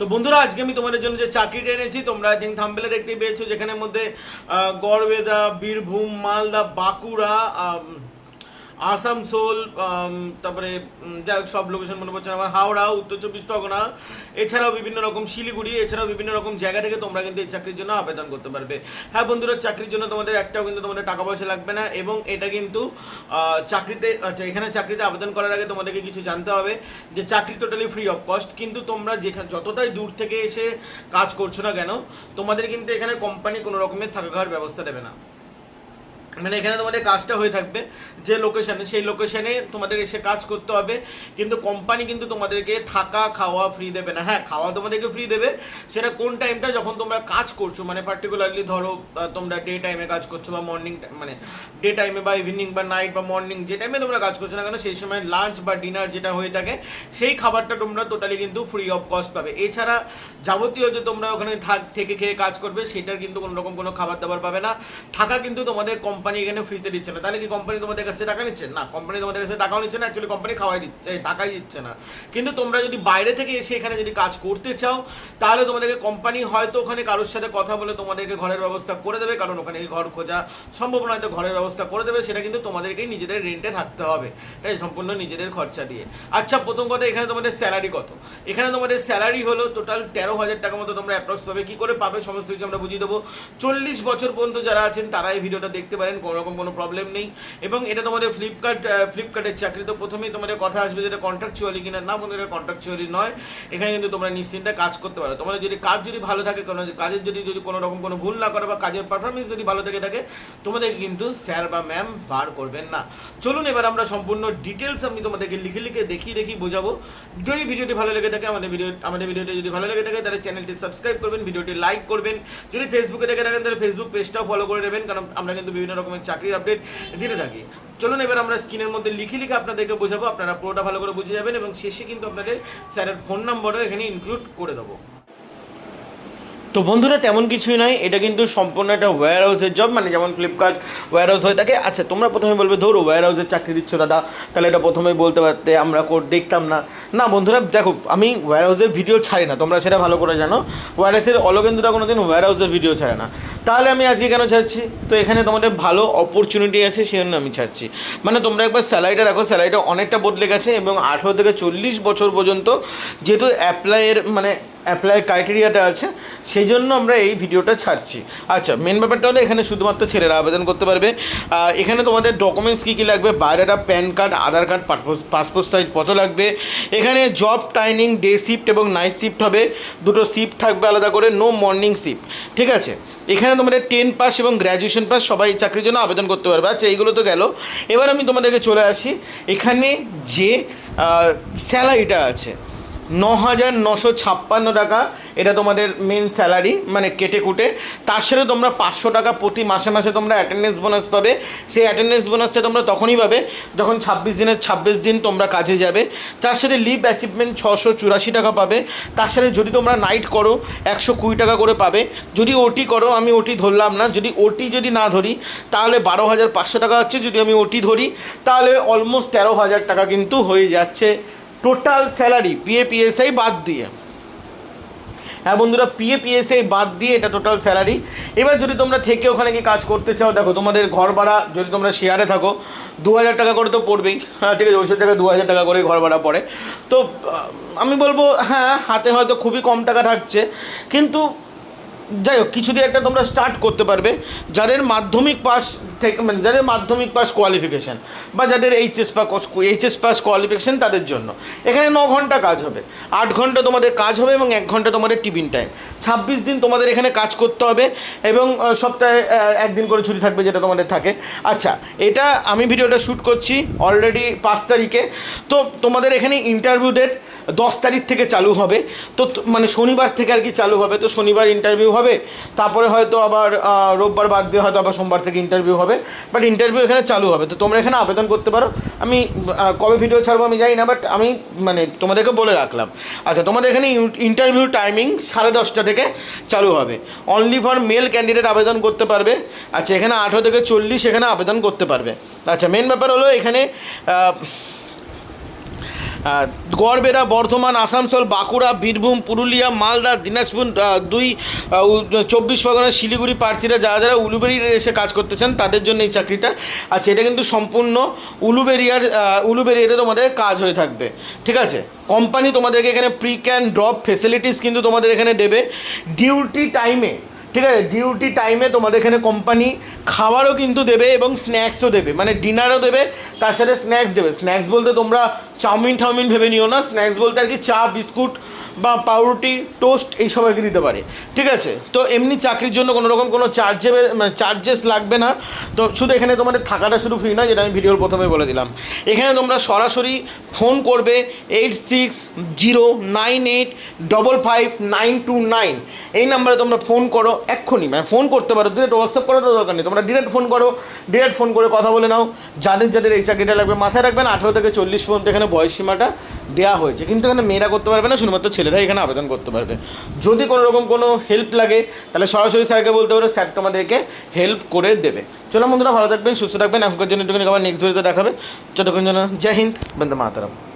তো বন্ধুরা, আজকে আমি তোমাদের জন্য যে চাকরিটা এনেছি, তোমরা থিঙ্ক থাম্বেলে দেখতেই পেয়েছ, যেখানের মধ্যে গড়বেদা, বীরভূম, মালদা, বাঁকুড়া আসানসোল তারপরে যাই হোক, সব লোকেশন মনে পড়ছে আমার হাওড়া, উত্তর চব্বিশ পরগনা, এছাড়াও বিভিন্ন রকম শিলিগুড়ি, এছাড়াও বিভিন্ন রকম জায়গা থেকে তোমরা কিন্তু এই চাকরির জন্য আবেদন করতে পারবে। হ্যাঁ বন্ধুরা, চাকরির জন্য তোমাদের, একটাও কিন্তু তোমাদের টাকা পয়সা লাগবে না এবং এটা কিন্তু চাকরিতে আচ্ছা এখানে চাকরিতে আবেদন করার আগে তোমাদেরকে কিছু জানতে হবে যে চাকরি টোটালি ফ্রি অফ কস্ট কিন্তু তোমরা যেখানে, যতটাই দূর থেকে এসে কাজ করছ না কেন, তোমাদের কিন্তু এখানে কোম্পানি কোনো রকমের থাকা খাওয়ার ব্যবস্থা দেবে না। মানে এখানে তোমাদের কাজটা হয়ে থাকবে যে লোকেশনে সেই লোকেশনে তোমাদের এসে কাজ করতে হবে। কিন্তু কোম্পানি কিন্তু তোমাদেরকে থাকা, খাওয়া ফ্রি দেবে না। হ্যাঁ খাওয়া তোমাদেরকে ফ্রি দেবে। সেটা কোন টাইমটা যখন তোমরা কাজ করছ মানে পার্টিকুলারলি ধরো তোমরা ডে টাইমে কাজ করছ বা মর্নিং মানে ডে টাইমে বা ইভিনিং বা নাইট বা মর্নিং যে টাইমে তোমরা কাজ করছ না কেন, সেই সময় লাঞ্চ বা ডিনার যেটা হয়ে থাকে, সেই খাবারটা তোমরা টোটালি কিন্তু ফ্রি অফ কস্ট পাবে। এছাড়া যাবতীয় যে তোমরা ওখানে থাক খেয়ে কাজ করবে, সেটার কিন্তু কোনো রকম কোনো খাবার দাবার পাবে না। থাকা কিন্তু তোমাদের কোম্পানি এখানে ফ্রিতে দিচ্ছে না। তাহলে কি কোম্পানি তোমাদের কাছে টাকা নিচ্ছে? না কোম্পানি তোমাদের কাছে টাকাও নিচ্ছে না অ্যাকচুয়ালি কোম্পানি খাওয়াই দিচ্ছে টাকাই দিচ্ছে না। কিন্তু তোমরা যদি বাইরে থেকে এসে এখানে যদি কাজ করতে চাও, তাহলে তোমাদেরকে কোম্পানি হয়তো ওখানে কারোর সাথে কথা বলে তোমাদেরকে ঘরের ব্যবস্থা করে দেবে, কারণ ওখানে ঘর খোঁজা সম্ভব নয়, তো ঘরের ব্যবস্থা করে দেবে, সেটা কিন্তু তোমাদেরকেই নিজেদের রেন্টে থাকতে হবে, তাই সম্পূর্ণ নিজেদের খরচা দিয়ে। আচ্ছা প্রথম কথা, এখানে তোমাদের স্যালারি কত? এখানে তোমাদের স্যালারি হলো টোটাল তেরো হাজার টাকা মতো তোমরা অ্যাপ্রক্স পাবে। কি করে পাবে? সমস্ত কিছু আমরা বুঝিয়ে দেবো। চল্লিশ বছর পর্যন্ত যারা আছেন, তারা এই ভিডিওটা দেখতে পারেন কোনো রকম কোনো প্রবলেম নেই। এবং এটা তোমাদের ফ্লিপকার্ট ফ্লিপকার্টের চাকরি। তো প্রথমেই তোমাদের কথা আসবে যেটা কন্ট্রাকচুয়ালি কিনা। না বন্ধু এটা কন্ট্রাকচুয়ালি নয়। এখানে কিন্তু তোমরা নিশ্চিন্তে কাজ করতে পারো। তোমাদের যদি কাজ যদি ভালো থাকে, কোনো কাজের যদি যদি কোনো রকম কোনো ভুল না করে বা কাজের পারফরমেন্স যদি ভালো থেকে থাকে, তোমাদের কিন্তু স্যার বা ম্যাম বার করবেন না। চলুন এবার আমরা সম্পূর্ণ ডিটেলস আমি তোমাদেরকে লিখে লিখে দেখিয়ে দেখি বোঝাবো। যদি ভিডিওটি ভালো লেগে থাকে, আমাদের ভিডিও আমাদের ভিডিওটি যদি ভালো লেগে থাকে, তাহলে চ্যানেলটি সাবস্ক্রাইব করবেন, ভিডিওটি লাইক করবেন। যদি ফেসবুকে দেখে থাকেন, তাহলে ফেসবুক পেজটাও ফলো করে নেবেন। কারণ আমরা কিন্তু বিভিন্ন রকমের চাকরির আপডেট দিতে থাকি। চলুন এবার আমরা স্ক্রিনের মধ্যে লিখে লিখে আপনাদেরকে বোঝাবো, আপনারা পুরোটা ভালো করে বুঝে যাবেন এবং শেষে কিন্তু আপনাদের স্যারের ফোন নাম্বারও এখানে ইনক্লুড করে দেবো। তো বন্ধুরা, তেমন কিছুই নয় এটা কিন্তু সম্পূর্ণ একটা ওয়্যার হাউসের জব মানে যেমন ফ্লিপকার্ট ওয়্যার হাউস হয়ে থাকে। আচ্ছা তোমরা প্রথমে বলবে, ধরো ওয়্যার হাউসের চাকরি দিচ্ছ দাদা, তাহলে এটা প্রথমেই বলতে পারতে আমরা কোড দেখতাম না। না বন্ধুরা, দেখো, আমি ওয়্যার হাউসের ভিডিও ছাড়ি না, তোমরা সেটা ভালো করে জানো। ওয়্যার হাউসের অলকেন্দুরা কোনো দিন ওয়্যার হাউসের ভিডিও ছাড়ে না। তাহলে আমি আজকে কেন ছাড়ছি? তো এখানে তোমাদের ভালো অপরচুনিটি আছে, সেই জন্য আমি ছাড়ছি। মানে তোমরা একবার স্যালারিটা দেখো স্যালারিটা অনেকটা বদলে গেছে এবং আঠেরো থেকে চল্লিশ বছর পর্যন্ত যেহেতু অ্যাপ্লাইয়ের মানে অ্যাপ্লাই ক্রাইটেরিয়াটা আছে, সেই জন্য আমরা এই ভিডিওটা ছাড়ছি। আচ্ছা মেন ব্যাপারটা হলো এখানে শুধুমাত্র ছেলেরা আবেদন করতে পারবে। এখানে তোমাদের ডকুমেন্টস কী কী লাগবে? বাইরেটা pan card Aadhaar card passport size photo লাগবে? এখানে জব টাইমিং ডে শিফট এবং নাইট শিফট হবে। দুটো শিফট থাকবে আলাদা করে নো মর্নিং শিফট ঠিক আছে? এখানে তোমাদের টেন পাস এবং গ্র্যাজুয়েশন পাস সবাই চাকরির জন্য আবেদন করতে পারবে। আচ্ছা এইগুলো তো গেল। এবার আমি তোমাদেরকে চলে আসি। এখানে যে স্যালারিটা আছে ন হাজার নশো ছাপ্পান্ন টাকা। এটা তোমাদের মেন স্যালারি মানে কেটে কুটে। তার সাথে তোমরা পাঁচশো টাকা প্রতি মাসে মাসে তোমরা অ্যাটেন্ডেন্স বোনাস পাবে। সেই অ্যাটেন্ডেন্স বোনাসটা তোমরা তখনই পাবে যখন ছাব্বিশ দিনের ছাব্বিশ দিন তোমরা কাজে যাবে। তার সাথে লিভ অ্যাচিভমেন্ট ছশো চুরাশি টাকা পাবে। তার সাথে যদি তোমরা নাইট করো, একশো কুড়ি টাকা করে পাবে। যদি ওটি করো, আমি ওটি ধরলাম না। যদি ওটি যদি না ধরি, তাহলে বারো হাজার পাঁচশো টাকা হচ্ছে। যদি আমি ওটি ধরি, তাহলে অলমোস্ট তেরো হাজার টাকা কিন্তু হয়ে যাচ্ছে। টোটাল স্যালারি পিএ পিএসআই বাদ দিয়ে। হ্যাঁ বন্ধুরা পিএ পিএসআই বাদ দিয়ে এটা টোটাল স্যালারি। এবার যদি তোমরা থেকে ওখানে গিয়ে কাজ করতে চাও, দেখো তোমাদের ঘর ভাড়া যদি তোমরা শেয়ারে থাকো দু হাজার টাকা করে তো পড়বেই। হ্যাঁ ঠিক আছে ওইসব টাকা দু হাজার টাকা করে ঘর ভাড়া পড়ে। তো আমি বলব হ্যাঁ হাতে হয়তো খুবই কম টাকা থাকছে, কিন্তু যাই হোক কিছু দিয়ে একটা তোমরা স্টার্ট করতে পারবে। যাদের মাধ্যমিক পাস থেকে মানে যাদের মাধ্যমিক পাস কোয়ালিফিকেশান বা যাদের HS pass HS pass qualification তাদের জন্য। এখানে ন ঘণ্টা কাজ হবে। আট ঘণ্টা তোমাদের কাজ হবে এবং এক ঘণ্টা তোমাদের টিফিন টাইম ছাব্বিশ দিন তোমাদের এখানে কাজ করতে হবে এবং সপ্তাহে একদিন করে ছুটি থাকবে যেটা তোমাদের থাকে। আচ্ছা এটা আমি ভিডিওটা শ্যুট করছি অলরেডি পাঁচ তারিখে। তো তোমাদের এখানে ইন্টারভিউ ডেট দশ তারিখ থেকে চালু হবে। তো- মানে শনিবার থেকে আর কি চালু হবে। তো শনিবার ইন্টারভিউ হবে। তারপরে হয়তো আবার রোববার বাদ দিয়ে হয়তো আবার সোমবার থেকে ইন্টারভিউ হবে। বাট ইন্টারভিউ এখানে চালু হবে। তো তোমরা এখানে আবেদন করতে পারো। আমি কবে ভিডিও ছাড়বো আমি জানি না বাট আমি মানে তোমাদেরকে বলে রাখলাম। আচ্ছা তোমাদের এখানে ইন্টারভিউ টাইমিং সাড়ে দশটা থেকে চালু হবে। অনলি ফর মেল ক্যান্ডিডেট আবেদন করতে পারবে। আচ্ছা এখানে আঠেরো থেকে চল্লিশ এখানে আবেদন করতে পারবে। আচ্ছা মেন ব্যাপার হলো এখানে গড়বেড়া, বর্ধমান, আসানসোল, বাঁকুড়া, বীরভূম, পুরুলিয়া, মালদা, দিনাজপুর দুই চব্বিশ পরগনা শিলিগুড়ি প্রার্থীরা যারা যারা উলুবেরিয়াতে এসে কাজ করতে চান তাদের জন্য এই চাকরিটা। আচ্ছা এটা কিন্তু সম্পূর্ণ উলুবেরিয়ার উলুবেরিয়াতে তোমাদের কাজ হয়ে থাকবে। ঠিক আছে? কোম্পানি তোমাদেরকে এখানে প্রি ক্যান ড্রপ ফেসিলিটিস কিন্তু তোমাদের এখানে দেবে। ডিউটি টাইমে, ঠিক আছে? ডিউটি টাইমে তোমাদের এখানে কোম্পানি খাবারও কিন্তু দেবে এবং স্ন্যাক্সও দেবে। মানে ডিনারও দেবে তার সাথে স্ন্যাক্স দেবে। স্ন্যাক্স বলতে তোমরা চাউমিন টাউমিন ভেবে নিও না। স্ন্যাক্স বলতে আর কি চা, বিস্কুট বা পাউরুটি, টোস্ট এইসব আর কি দিতে পারে। ঠিক আছে? তো এমনি চাকরির জন্য কোনো রকম কোনো মানে চার্জেস লাগবে না। তো শুধু এখানে তোমাদের থাকাটা শুধু ফ্রি নয়, যেটা আমি ভিডিওর প্রথমে বলে দিলাম। এখানে তোমরা সরাসরি ফোন করবে eight six zero nine eight double five nine two nine এই নাম্বারে তোমরা ফোন করো এক্ষুনি। মানে ফোন করতে পারো ডিরেক্ট হোয়াটসঅ্যাপ করার দরকার নেই। তোমরা ডিরেক্ট ফোন করো ডিরেক্ট ফোন করে কথা বলে নাও। যাদের যাদের এই চাকরিটা লাগবে, মাথায় রাখবেন, আঠেরো থেকে চল্লিশ পর্যন্ত এখানে বয়স সীমাটা দেওয়া হয়েছে। কিন্তু এখানে মেয়েরা করতে পারবে না, শুধুমাত্র ছেলেরা এখানে আবেদন করতে পারবে। যদি কোনো রকম কোনো হেল্প লাগে, তাহলে সরাসরি স্যারকে বলতে পারো, স্যার তোমাদেরকে হেল্প করে দেবে। চলো বন্ধুরা, ভালো থাকবেন, সুস্থ থাকবেন। এখনকার জন্য একটুখানি আবার নেক্সট ভিডিওতে দেখাবে। যতক্ষণ জন্য জয় হিন্দ বন্ধু মাতারাম।